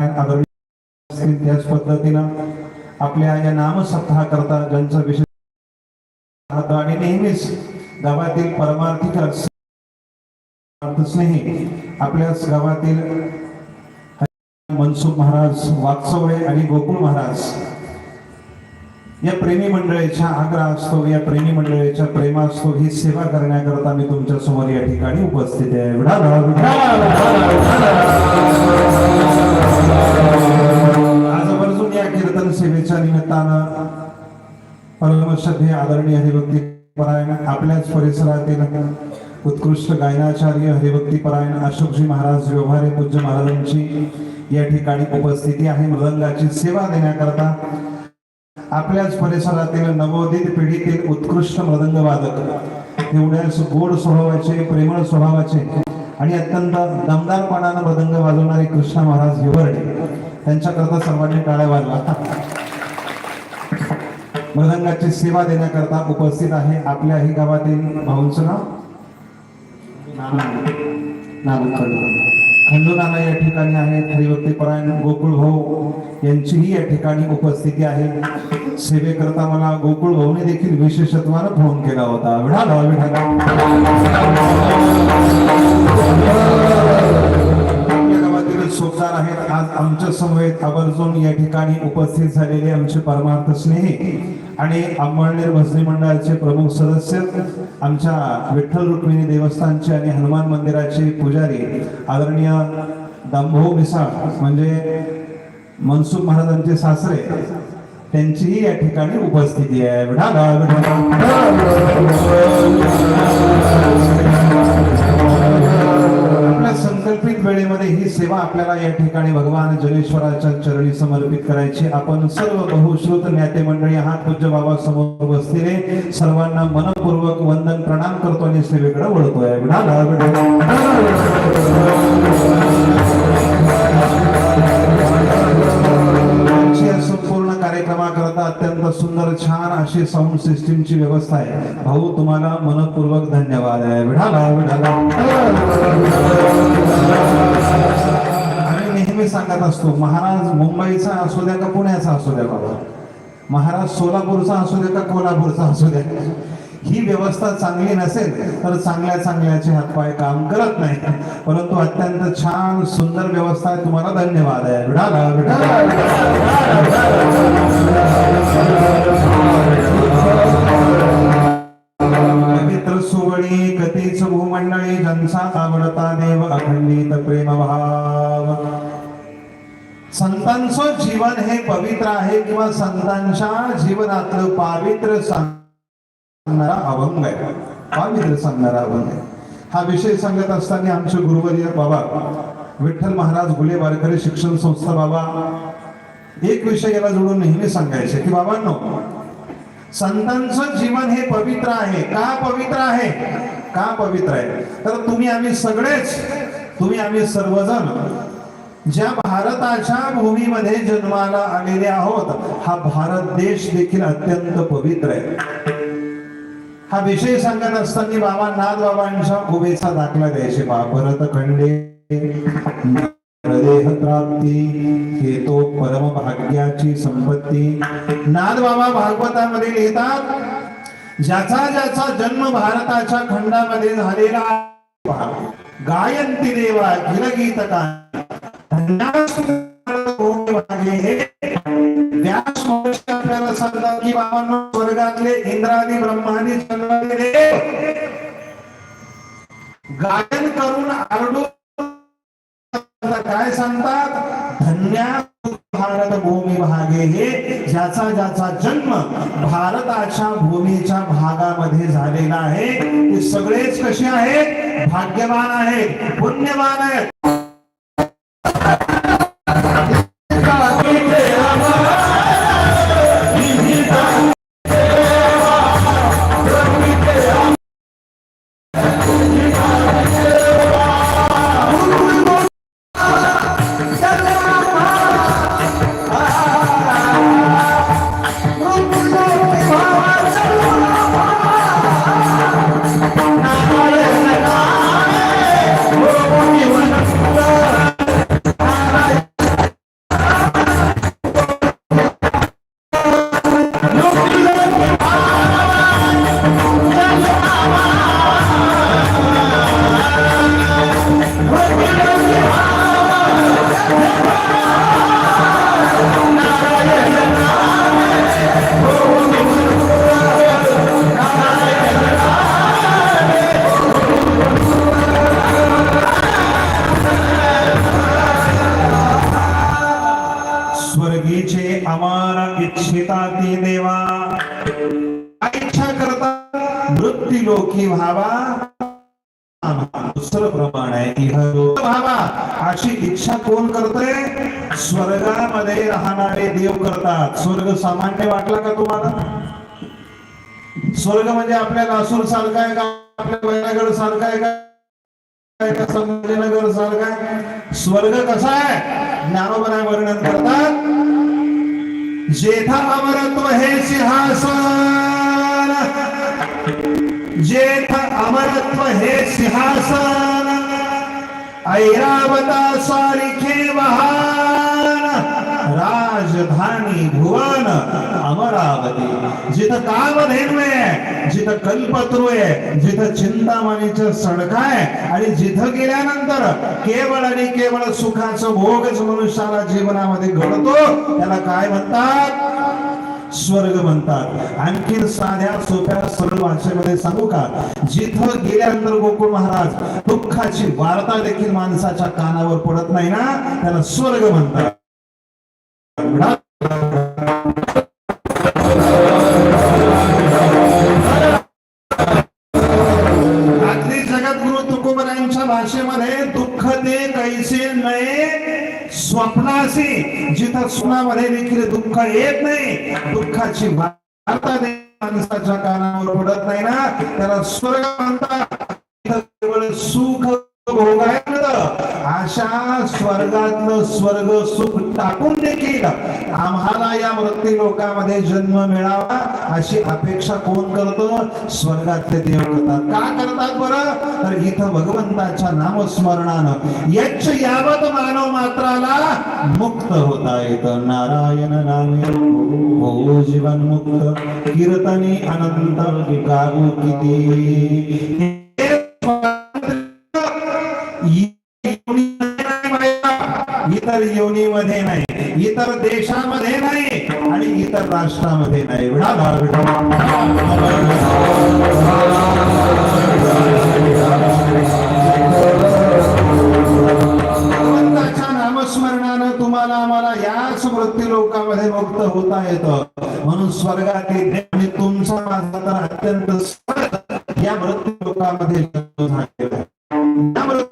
असतील त्याच पद्धतीनं आपल्या या नामसप्ताह करता ज्यांचा विशेष आणि नेहमीच गावातील परमार्थिक स्नेही आपल्याच गावातील मनसुख महाराज वाकचवळे आणि गोकुळ महाराज या प्रेमी मंडळीच्या आग्रह असतो या प्रेमी मंडळीच्या प्रेमा असतो ही सेवा करण्याकरता मी तुमच्यासमोर या ठिकाणी उपस्थित आहे. एवढा आज आवर्जून या कीर्तन सेवेच्या निमित्तानं परमश्रद्धे आदरणीय हरिभक्ती परायण आपल्याच परिसरातील उत्कृष्ट गायनाचार्य हरिभक्ती परायण अशोकजी महाराज व्यवहारे पूज्य महाराजांची या ठिकाणी उपस्थिती आहे. मृदंगाची सेवा देण्याकरता आपल्याच परिसरातील नवोदित पिढीतील उत्कृष्ट मृदंग वादक एवढ्याच गोड स्वभावाचे प्रेमळ स्वभावाचे आणि अत्यंत दमदारपणानं मृदंग वाजवणारे कृष्ण महाराज हिवरडे त्यांच्याकरता सर्वांनी टाळ्या वाजवा. मृदंगाची सेवा देण्याकरता उपस्थित आहे आपल्याही गावातील भाऊंचं नाव? नाना नाना या ठिकाणी आहेत. हरिवती परायण गोकुळ भाऊ यांचीही या ठिकाणी उपस्थिती आहे. सेवेकरता मला गोकुळ भाऊने देखील विशेषत्वानं फोन केला होता. विढाला विढाला गावातील सोपदार आहेत. आज आमच्या समवेत आवर्जून या ठिकाणी उपस्थित झालेले आमचे परमार्थ स्नेही आणि अंबळनेर भजनी मंडळाचे प्रमुख सदस्य आमच्या विठ्ठल रुक्मिणी देवस्थानचे आणि हनुमान मंदिराचे पुजारी आदरणीय दामभाऊ मिसाळ म्हणजे मनसुख महाराजांचे सासरे त्यांचीही या ठिकाणी उपस्थिती आहे ही सेवा आपल्याला या ठिकाणी भगवान जनेश्वराच्या चरणी समर्पित करायची. आपण सर्व बहुश्रुत ज्ञाते मंडळी हात पूज्य बाबा समोर बसतीने सर्वांना मनपूर्वक वंदन प्रणाम करतो आणि सेवेकडे वळतोय करता अत्यंत सुंदर छान अशी साऊंड सिस्टीमची व्यवस्था आहे. भाऊ तुम्हाला मनपूर्वक धन्यवाद आहे. विढाला विढाला आम्ही नेहमी सांगत असतो महाराज मुंबईचा असू द्या का पुण्याचा असू द्या बाबा? महाराज सोलापूरचा असू द्या का कोल्हापूरचा असू द्या? ही व्यवस्था चांगली नसेल तर चांगल्या चांगल्याचे हातपाय काम करत नाही परंतु अत्यंत छान सुंदर व्यवस्था आहे. तुम्हाला धन्यवाद आहे. मित्र पवित्र सुवळी कथीच भूमंडळी जनसा आवडता देव अखंडित प्रेम भाव संतांचं जीवन हे पवित्र आहे किंवा संतांच्या जीवनातलं पावित्र सांगणारा अभंग आहे. पावित्र सांगणारा अभंग आहे. हा विषय सांगत असताना आमचे गुरुवर्य बाबा विठ्ठल महाराज गुले वारकरी शिक्षण संस्था बाबा एक विषय याला जोडून नेहमी सांगायचे की बाबांनो संतांचं जीवन हे पवित्र आहे. का पवित्र आहे? का पवित्र आहे? तर तुम्ही आम्ही सगळेच तुम्ही आम्ही सर्वजण ज्या भारताच्या भूमीमध्ये जन्माला आलेले आहोत हा भारत देश देखील अत्यंत पवित्र आहे. हा विषय सांगत असताना बाबा नाथ बाबांच्या उभेचा दाखला द्यायचे. बा भरत खंडे प्रदेह प्राप्ती हेतो परम भाग्याची संपत्ती. नाथ बाबा भागवतामध्ये लिहितात ज्याचा ज्याचा जन्म भारताच्या खंडामध्ये झालेला गायंती देवा गिरगीत का? व्यास महर्षी आपल्याला सांगतात की बाबांनो स्वर्गातले इंद्रादी ब्रह्मादी जन्मलेले गायन करून आरडू. काय सांगतात? धन्या भारत भूमी भागे हे ज्याचा ज्याचा जन्म भारताच्या भूमीच्या भागामध्ये झालेला आहे. ते सगळेच कसे आहेत? भाग्यवान आहेत पुण्यवान आहेत. व्हावा अशी इच्छा कोण करते? स्वर्गामध्ये राहणारे देव करतात. स्वर्ग सामान्य वाटला का तुम्हाला? स्वर्ग म्हणजे आपल्या लासूर सारखा आहे का? आपल्या वैरागड सारखा आहे का? काय संभाजीनगर सारखा आहे? स्वर्ग कसा आहे? ज्ञानोबराय वर्णन करतात. जेठा अमरत्व हे सिंहासन. जेठ अमरत्व हे सिंहासन. ऐरावता सारिखे महान राजधानी भुवन अमरावती. जिथं कामधेनू आहे जिथं कल्पतरू आहे जिथं चिंतामणीचं सडक आहे आणि जिथं गेल्यानंतर केवळ आणि केवळ सुखाचं भोगच मनुष्याला जीवनामध्ये घडतो त्याला काय म्हणतात? स्वर्ग म्हणतात. आणखी साध्या सोप्या सरळ भाषेमध्ये सांगू का? जिथं गेल्यानंतर गोकुळ महाराज दुःखाची वार्ता देखील माणसाच्या कानावर पडत नाही ना? त्याला स्वर्ग म्हणतात. जगद्गुरु तुकोबरायांच्या भाषेमध्ये कैसे नये. स्वप्नासी जिथं सुनामध्ये देखील दुःख येत नाही दुःखाची वार्ता माणसाच्या कानावर पडत नाही ना? त्याला स्वर्ग म्हणतात. सुख भोग आहे अशा स्वर्गातलं स्वर्ग सुख टाकून देखील आम्हाला या मृत्यू लोकामध्ये जन्म मिळावा अशी अपेक्षा कोण करतो? स्वर्गातले देव करतात. का करतात बरं? तर इथं भगवंताच्या नामस्मरणानं. यच्छ यावत मानव मात्राला मुक्त होता येतं. नारायण नामे हो जीवन मुक्त कीर्तनी अनंत विकारू किती? इतर योनीमध्ये नाही इतर देशामध्ये नाही आणि इतर राष्ट्रामध्ये नाही. भगवंताच्या नामस्मरणानं तुम्हाला आम्हाला याच मृत्यू लोकामध्ये मुक्त होता येतं. म्हणून स्वर्गातील आणि तुमचा माझा तर अत्यंत या मृत्यू लोकामध्ये झालेला आहे.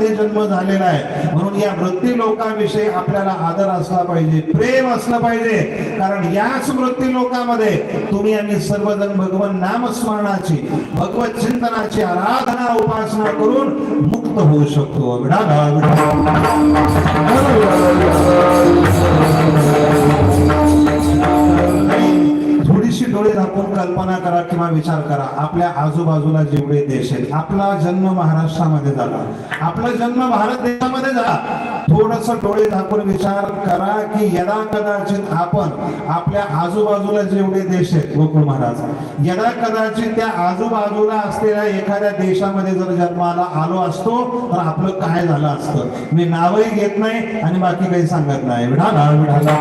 मध्ये जन्म झालेला आहे म्हणून या वृत्ती लोकांविषयी आपल्याला आदर असला पाहिजे प्रेम असलं पाहिजे. कारण याच वृत्ती लोकांमध्ये तुम्ही आणि सर्वजण भगवान नामस्मरणाची भगवत चिंतनाची आराधना उपासना करून मुक्त होऊ शकतो. विडा. डोळे झाकून कल्पना करा किंवा विचार करा. आपल्या आजूबाजूला जेवढे देश आहेत आपला जन्म महाराष्ट्रामध्ये झाला. आपला जन्म भारत देशामध्ये झाला. थोडस डोळे झाकून विचार करा की यदा कदाचित आपण आपल्या आजूबाजूला जेवढे देश आहेत गोकुळ महाराज यदा कदाचित त्या आजूबाजूला असलेल्या एखाद्या देशामध्ये जर जन्माला आलो असतो तर आपलं काय झालं असतं? मी नावही घेत नाही आणि बाकी काही सांगत नाही. विढाला विढाला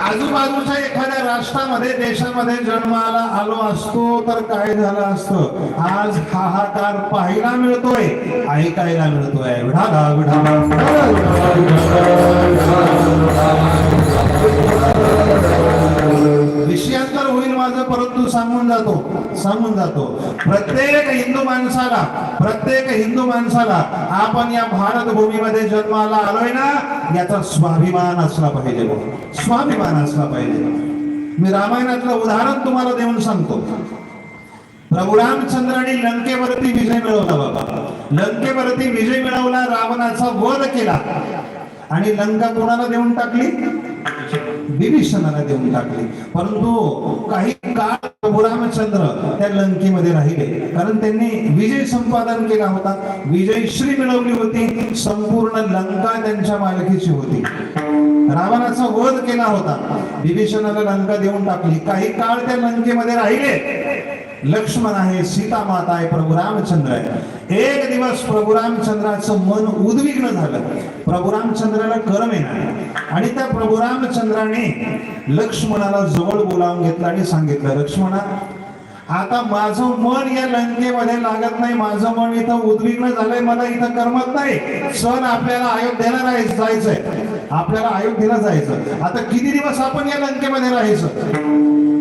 आजूबाजूच्या एखाद्या राष्ट्रामध्ये देशामध्ये जन्माला आलो असतो तर काय झालं असतं? आज हाहाकार पाहायला मिळतोय ऐकायला मिळतोय. विढाला विढाला विषयांतर माझं परंतु सांगून जातो सांगून जातो. प्रत्येक हिंदू माणसाला प्रत्येक हिंदू माणसाला आपण या भारत भूमीमध्ये जन्माला आलोय ना याचा स्वाभिमान असला पाहिजे स्वाभिमान असला पाहिजे. मी रामायणातलं उदाहरण तुम्हाला देऊन सांगतो. प्रभू रामचंद्राने लंकेवरती विजय मिळवला बाबा. लंकेवरती विजय मिळवला रावणाचा वध केला. आणि लंका कोणाला देऊन टाकली? विभीषणाला देऊन टाकले. परंतु काही काळ प्रभू रामचंद्र त्या लंकेमध्ये राहिले. कारण त्यांनी विजय संपादन केला होता. विजय श्री मिळवली होती. संपूर्ण लंका त्यांच्या मालकीची होती. रावणाचा वध केला होता. विभीषणाला लंका देऊन टाकली. काही काळ त्या लंकेमध्ये राहिले. लक्ष्मण आहे सीता माता आहे प्रभू रामचंद्र आहे. एक दिवस प्रभू रामचंद्राचं मन उद्विग्न झालं. प्रभू रामचंद्राला करम येणार. आणि त्या प्रभू रामचंद्राने लक्ष्मणाला जवळ बोलावून घेतलं आणि सांगितलं लक्ष्मणा आता माझं मन या लंकेमध्ये लागत नाही. माझं मन इथं उद्विग्न झालंय. मला इथं करमत नाही. सण आपल्याला अयोध्येला जायचंय आपल्याला अयोध्येला जायचं. आता किती दिवस आपण या लंकेमध्ये राहायचं?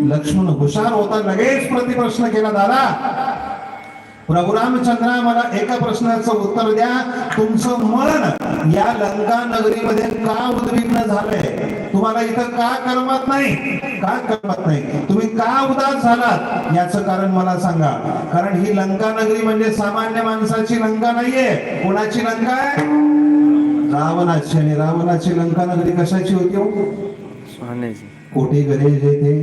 लक्ष्मण हुशार होता लगेच प्रतिप्रश्न केला दादा. प्रभू रामचंद्रा मला एका प्रश्नाचं उत्तर द्या. तुमचं मन या लंका नगरीमध्ये का उद्विग्न झालंय? तुम्हाला इथं का करमत नाही? का करमत नाही? तुम्ही का उदास झालात? याचं कारण मला सांगा. कारण ही लंका नगरी म्हणजे सामान्य माणसाची लंका नाहीये. कोणाची लंका आहे? रावणाची आणि रावणाची लंका नगरी कशाची होती हो? कोटी गरे जेथे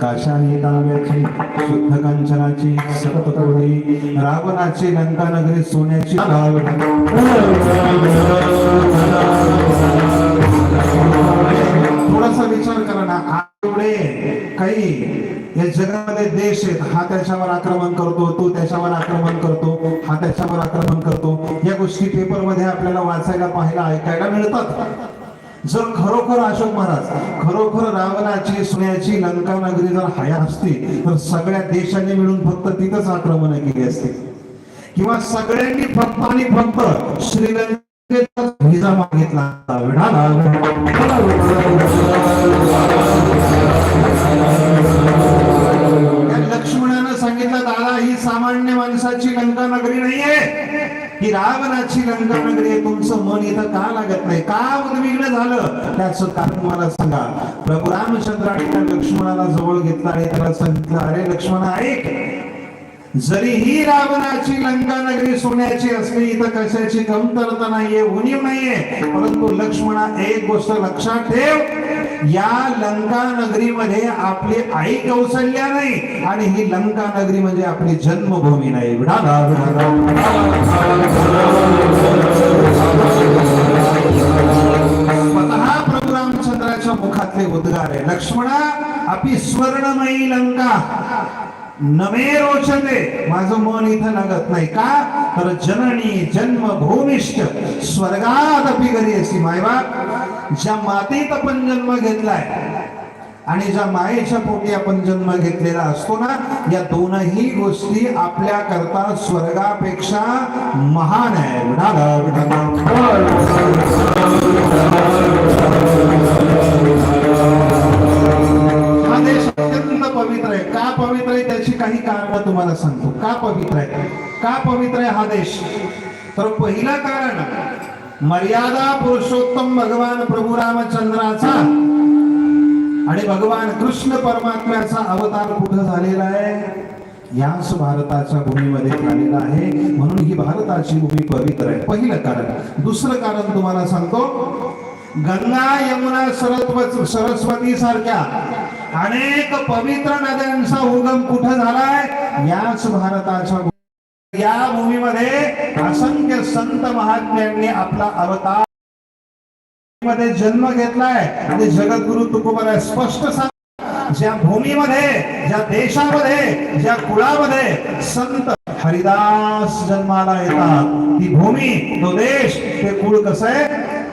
काशानी तांब्याची शुद्ध कांचनाची सतत तोडी रावणाची लंका नगरी सोन्याची थोडासा विचार करा ना. एवढे काही या जगामध्ये देश आहेत. हा त्याच्यावर आक्रमण करतो तो त्याच्यावर आक्रमण करतो हा त्याच्यावर आक्रमण करतो. या गोष्टी पेपरमध्ये आपल्याला वाचायला पाहायला ऐकायला मिळतात. जर खरोखर अशोक महाराज खरोखर रावणाची सोन्याची लंका नगरी जर हया असती तर सगळ्या देशांनी मिळून फक्त तिथंच आक्रमण केली असते. किंवा सगळ्यांनी फक्त आणि फक्त श्रीलंका व्हिसा मागितला लक्ष्मणानं सांगितलं दादा ही सामान्य माणसाची लंका नगरी नाहीये. ही रावणाची लंका नगरी आहे. तुमचं मन इथं का लागत नाही? का उद्विग्न झालं? त्याच कारण मला सांगा. प्रभू रामचंद्राने लक्ष्मणाला जवळ घेतला आणि त्याला सांगितलं अरे लक्ष्मण ऐक. जरी ही रावणाची लंका नगरी सोन्याची असली इथं कशाची कमतरता नाहीये उणीव नाहीये परंतु लक्ष्मणा एक गोष्ट लक्षात ठेव या लंका नगरीमध्ये आपली आई कौशल्या नाही आणि ही लंका नगरी म्हणजे आपली जन्मभूमी नाही. स्वतः प्रभू रामचंद्राच्या मुखातले उद्गार आहे. लक्ष्मणा आपली स्वर्णमयी लंका. नवे रोचते. माझं मन इथं लागत नाही. का? तर जननी जन्मभूमिष्ठ. स्वर्गात अपि घरी अशी मायबाप ज्या मातीत आपण जन्म घेतलाय आणि ज्या मायेच्या पोटी आपण जन्म घेतलेला असतो ना या दोनही गोष्टी आपल्या करता स्वर्गापेक्षा महान आहे विढाला, देश अत्यंत पवित्र आहे. का पवित्र आहे? त्याची काही कारण तुम्हाला सांगतो. का पवित्र आहे? का पवित्र आहे हा देश? तर पहिलं कारण मर्यादा पुरुषोत्तम भगवान प्रभू रामचंद्राचा आणि भगवान कृष्ण परमात्म्याचा अवतार कुठं झालेला आहे? याच भारताच्या भूमीमध्ये झालेला आहे. म्हणून ही भारताची भूमी पवित्र आहे. पहिलं कारण. दुसरं कारण तुम्हाला सांगतो गंगा यमुना सरस्वती सारख्या अनेक पवित्र नद्यांचा उगम कुठं झालाय? याच भारताच्या या भूमीमध्ये असंख्य संत महात्म्यांनी आपला अवतारमध्ये जन्म घेतलाय. आणि जगद्गुरु तुकोबाला स्पष्ट सांग ज्या भूमीमध्ये ज्या देशामध्ये ज्या कुळामध्ये संत हरिदास जन्माला येतात. ती भूमी तो देश ते कुळ कसं आहे?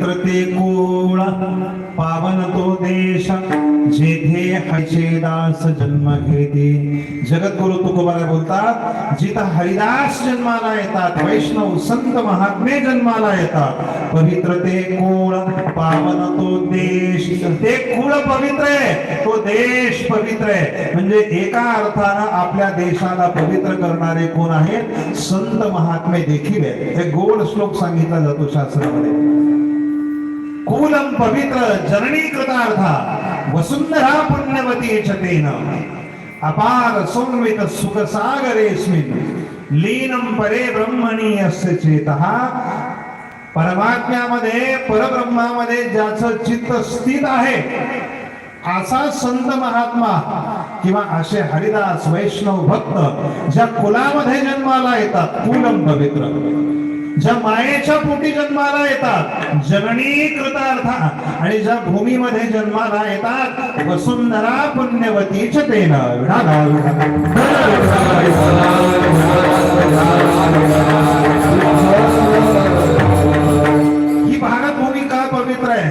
ते कुळ पावन तो देश जेथे हरिचे दास जन्म घेते. जगद्गुरु तुकोबाला बोलतात जिथं हरिदास जन्माला येतात वैष्णव संत महात्मे जन्माला येतात. पवित्र ते कुळ पावन तो देश. ते कुळ पवित्र आहे तो देश पवित्र आहे. म्हणजे एका अर्थानं आपल्या देशाला पवित्र करणारे कोण आहेत? संत महात्मे देखील आहेत. हे गोड श्लोक सांगितला जातो शास्त्रामध्ये. कुलम पवित्र जननी कृतार्था वसुंधरा पुण्यवती चतेन अपार संवित सुख सागरेस्मिन लीनम परे ब्रह्मणी अस्य चेतः। परमात्म्यामध्ये परब्रह्मामध्ये ज्याचं चित्त स्थित आहे असा संत महात्मा किंवा असे हरिदास वैष्णव भक्त ज्या कुलामध्ये जन्माला येतात कुलम पवित्र। ज्या मायेच्या पोटी जन्माला येतात जननी कृतार्थ. आणि ज्या भूमीमध्ये जन्माला येतात वसुंधरा पुण्यवती तेन ही भारत भूमी का पवित्र आहे.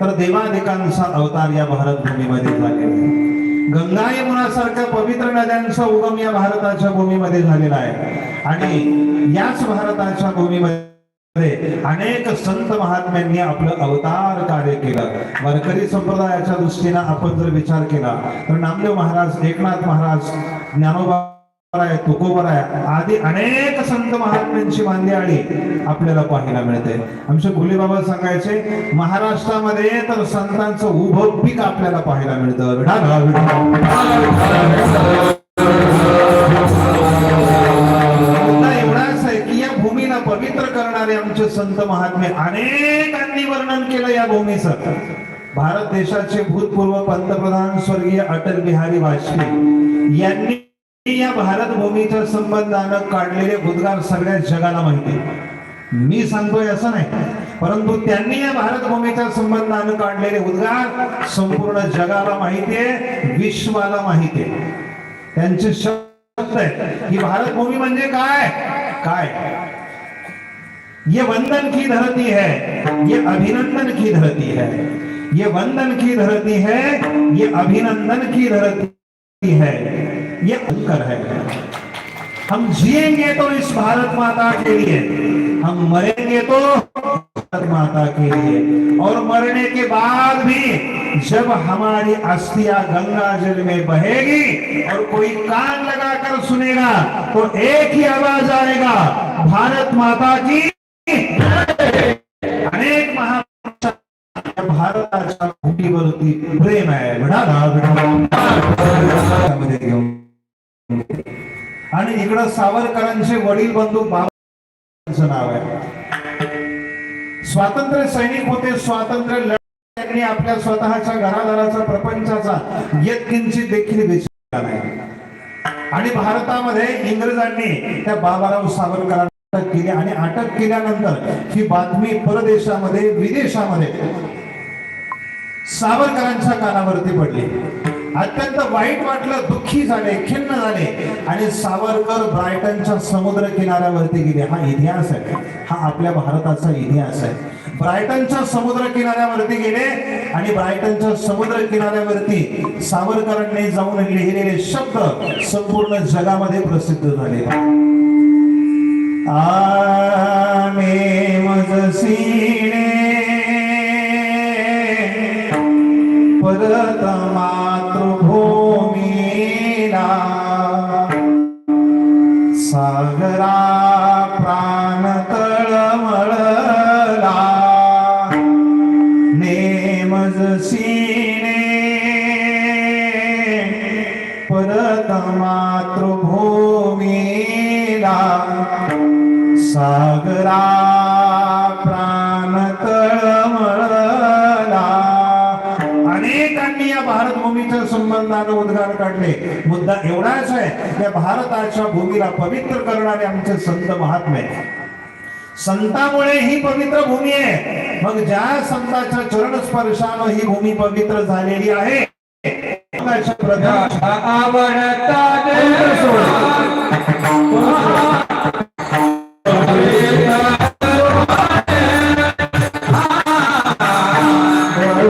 तर देवादिकांचा अवतार या भारत भूमीमध्ये झालेला आहे. गंगा यमुनासारख्या पवित्र नद्यांचा उगम या भारताच्या भूमीमध्ये झालेला आहे. आणि याच भारताच्या भूमीमध्ये अनेक संत महात्म्यांनी आपलं अवतार कार्य केलं. वारकरी संप्रदायाच्या दृष्टीनं आपण जर विचार केला तर नामदेव महाराज एकनाथ महाराज ज्ञानोबा आहे तुकोबर आहे आधी अनेक संत महात्म्यांची मांदियाळी आपल्याला पाहायला मिळते. आमचे गुले बाबा सांगायचे महाराष्ट्रामध्ये तर संतांचं उभं पीक आपल्याला पाहायला मिळतं. विठा एवढाच आहे की या भूमीला पवित्र करणारे आमचे संत महात्मे अनेकांनी वर्णन केलं या भूमीचं. भारत देशाचे भूतपूर्व पंतप्रधान स्वर्गीय अटल बिहारी वाजपेयी यांनी या भारत भूमीच्या संबंधानं काढलेले भूतगार सगळ्या जगाला माहिती मी सांगतोय असं नाही परंतु त्यांनी या भारत भूमीच्या संबंधानं काढलेले उद्गार संपूर्ण जगाला माहिती आहे विश्वाला माहिती आहे. त्यांचे शब्द आहेत की भारत भूमी म्हणजे काय? काय? ये वंदन की धरती है ये अभिनंदन की धरती है ये वंदन की धरती है ये अभिनंदन की धरती है। ये अंकर है। हम जिएँगे तो इस भारत माता के लिए, हम मरेंगे तो भारत माता के लिए। और मरने के बाद भी जब हमारी अस्थिया गंगा जल में बहेगी और कोई कान लगाकर सुनेगा तो एक ही आवाज़ आएगा, भारत माता की अनेक महा भूमीवरती प्रेम मध्ये घेऊन आणि इकडं सावरकरांचे वडील बंधू बाबांचं नाव आहे. स्वातंत्र्य सैनिक होते स्वातंत्र्य लढ आपल्या स्वतःच्या घरादाराचा प्रपंचाचा यत्किंचित देखील विचार नाही आणि भारतामध्ये इंग्रजांनी त्या बाबाराव सावरकरांना अटक केली आणि अटक केल्यानंतर ही बातमी परदेशामध्ये विदेशामध्ये सावरकरांच्या कानावरती पडली. अत्यंत वाईट वाटलं दुःखी झाले खिन्न झाले. आणि सावरकर ब्रायटनच्या समुद्र किनाऱ्यावरती गेले. हा इतिहास आहे. हा आपल्या भारताचा इतिहास आहे. ब्रायटनच्या समुद्र किनाऱ्यावरती गेले आणि ब्रायटनच्या समुद्र किनाऱ्यावरती सावरकरांनी जाऊन लिहिलेले शब्द संपूर्ण जगामध्ये प्रसिद्ध झाले. आने मजसीने मातृभूमीला सागरा प्राण तळमळला अनेकांनी या भारत भूमीच्या संबंधानं उद्गार काढले. मुद्दा एवढाच आहे या भारताच्या भूमीला पवित्र करणारे आमचे संत महात्मे. संतामुळे ही पवित्र भूमी आहे. मग ज्या संताच्या चरण स्पर्शानं ही भूमी पवित्र झालेली आहे आवडता